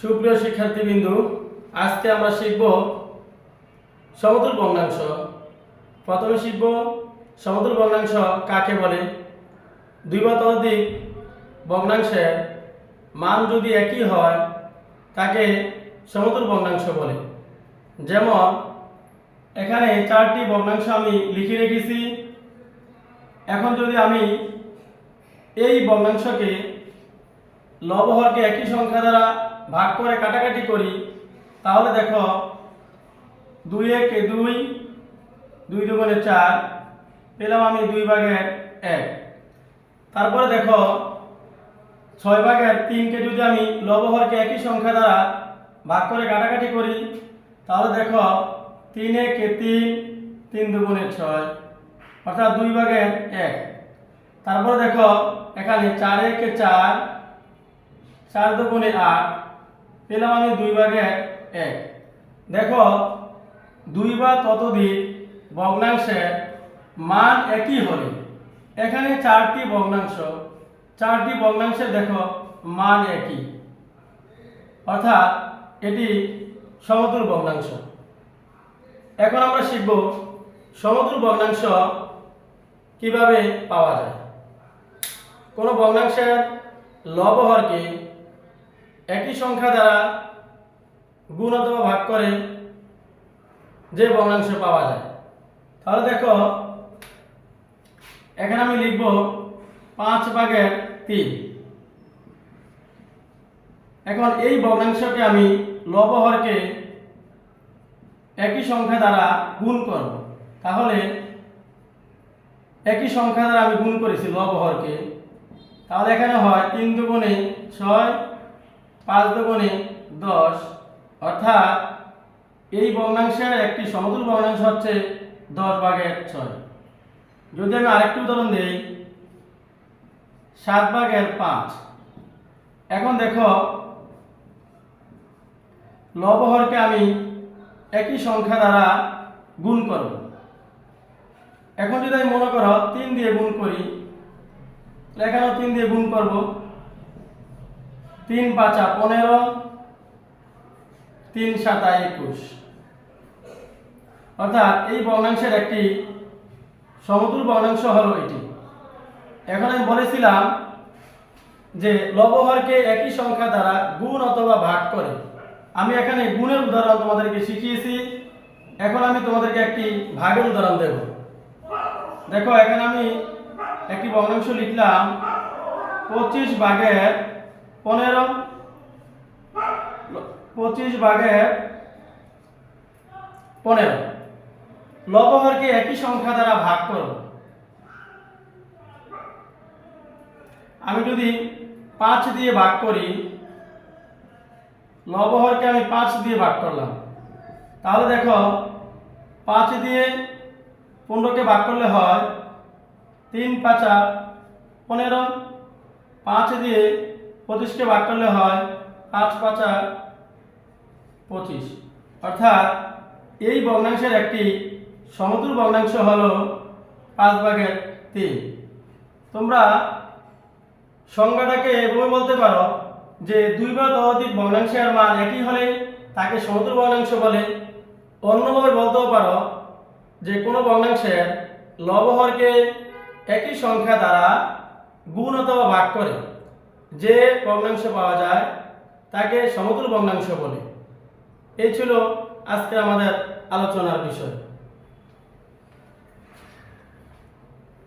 সুপ্রিয় শিক্ষার্থীবৃন্দু, আজকে আমরা শিখব সমতুল ভগ্নাংশ প্রথমে শিখব সমতুল ভগ্নাংশ কাকে বলে? দুই বা ততোধিক ভগ্নাংশের মান যদি একই হয়, তাকে সমতুল ভগ্নাংশ বলে। যেমন, এখানে চারটি ভগ্নাংশ আমি লিখে রেখেছি। এখন যদি আমি এই ভগ্নাংশকে লবহরকে একই সংখ্যা দ্বারা ভাগ করে কাটাকাটি করি, তাহলে দেখো দুই একে দুই দুই দুগুণে চার, পেলাম আমি দুই ভাগের এক। তারপরে দেখো ছয় ভাগের তিনকে যদি আমি লবহরকে একই সংখ্যা দ্বারা ভাগ করে কাটাকাটি করি, তাহলে দেখো তিন একে তিন তিন দুগুণে ছয়, অর্থাৎ দুই ভাগের এক। তারপরে দেখো এখানে চার একে চার চার দুগুণে আট পেলাম আমি দুই ভাগে এক। দেখো, দুই বা ততোধিক ভগ্নাংশের মান একই হলে, এখানে চারটি ভগ্নাংশ, চারটি ভগ্নাংশের দেখো মান একই। অর্থাৎ এটি সমতুল ভগ্নাংশ। এখন আমরা শিখব সমতুল ভগ্নাংশ কীভাবে পাওয়া যায়। কোনো ভগ্নাংশের লবহরকে একই সংখ্যা দ্বারা গুণ অথবা ভাগ করে যে ভগ্নাংশ পাওয়া যায়। তাহলে দেখো, এখানে আমি লিখব পাঁচ ভাগের তিন। এখন এই ভগ্নাংশকে আমি লবহরকে একই সংখ্যা দ্বারা গুণ করব। তাহলে একই সংখ্যা দ্বারা আমি গুণ করেছি লবহরকে। তাহলে এখানে হয় তিন দুগুণে ছয় পাঁচ দুগুণে দশ, অর্থাৎ এই ভগ্নাংশের একটি সমতুল ভগ্নাংশ হচ্ছে দশ ভাগের ছয়। যদি আমি আরেকটি উদাহরণ দিই, সাত ভাগের পাঁচ। এখন দেখো লবহরকে আমি একই সংখ্যা দ্বারা গুণ করব। এখন যদি আমি মনে করো তিন দিয়ে গুণ করি এখানেও তিন দিয়ে গুণ করব। তিন পাঁচা পনেরো, তিন সাতা একুশ। অর্থাৎ এই ভগ্নাংশের একটি সমতুল ভগ্নাংশ হলো এটি। এখন আমি বলেছিলাম যে লবহরকে একই সংখ্যা দ্বারা গুণ অথবা ভাগ করে। আমি এখানে গুণের উদাহরণ তোমাদেরকে শিখিয়েছি। এখন আমি তোমাদেরকে একটি ভাগের উদাহরণ দেব। দেখো, এখানে আমি একটি ভগ্নাংশ লিখলাম পঁচিশ ভাগের পনেরো। পঁচিশ ভাগের পনেরো। লবহরকে একই সংখ্যা দ্বারা ভাগ করব আমি যদি পাঁচ দিয়ে ভাগ করি, লবহরকে আমি পাঁচ দিয়ে ভাগ করলাম। তাহলে দেখো, পাঁচ দিয়ে পনেরোকে ভাগ করলে হয় তিন পাঁচা পনেরো। পাঁচ দিয়ে পঁচিশকে ভাগ করলে হয় পাঁচ পাঁচা পঁচিশ। অর্থাৎ এই ভগ্নাংশের একটি সমতুল ভগ্নাংশ হলো পাঁচ ভাগের তিন। তোমরা সংজ্ঞাটাকে এভাবে বলতে পারো যে দুই বা ততোধিক ভগ্নাংশের মান একই হলে তাকে সমতুল ভগ্নাংশ বলে অন্যভাবে বলতেও পারো যে কোনো ভগ্নাংশের লবহরকে একই সংখ্যা দ্বারা গুণ অথবা ভাগ করে। যে ভগ্নাংশ পাওয়া যায় তাকে সমতুল ভগ্নাংশ বলে। এই ছিল আজকে আমাদের আলোচনার বিষয়।